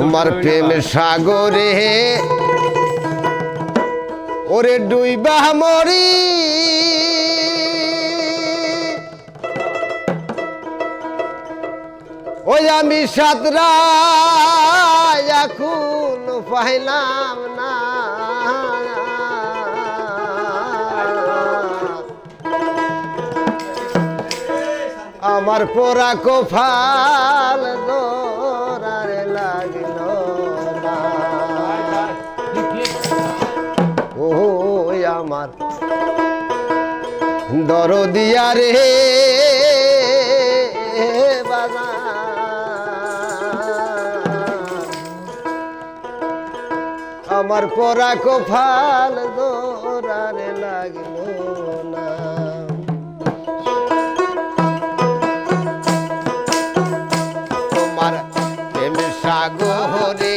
তোমার প্রেমের সাগরে ওরে ডুইবা মরি। ওই আমি সাতরা এখন পাইলাম না। আমার পোড়া কোফাল দরদিয়া রে। আমার পরা কফাল দোরারে লাগল না। তোমার প্রেম সাগরে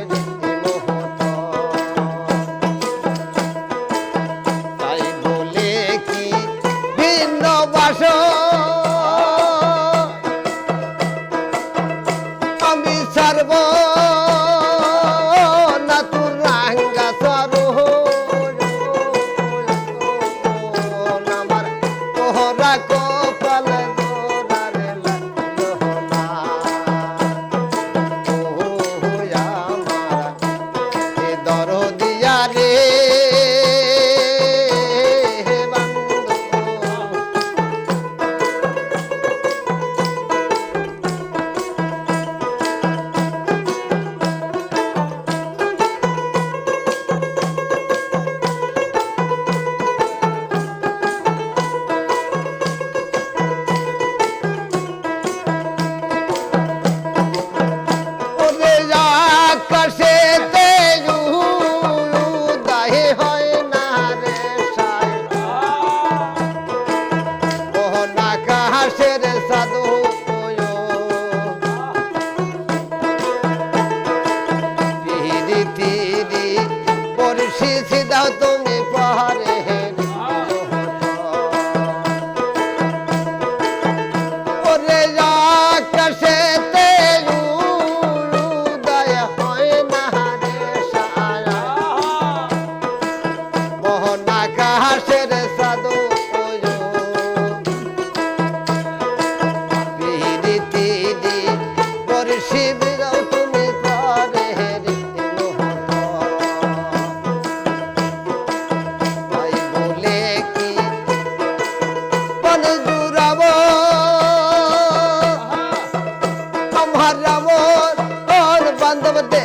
আমি ছাড়বো। ಬಾಂಧವದ್ದೇ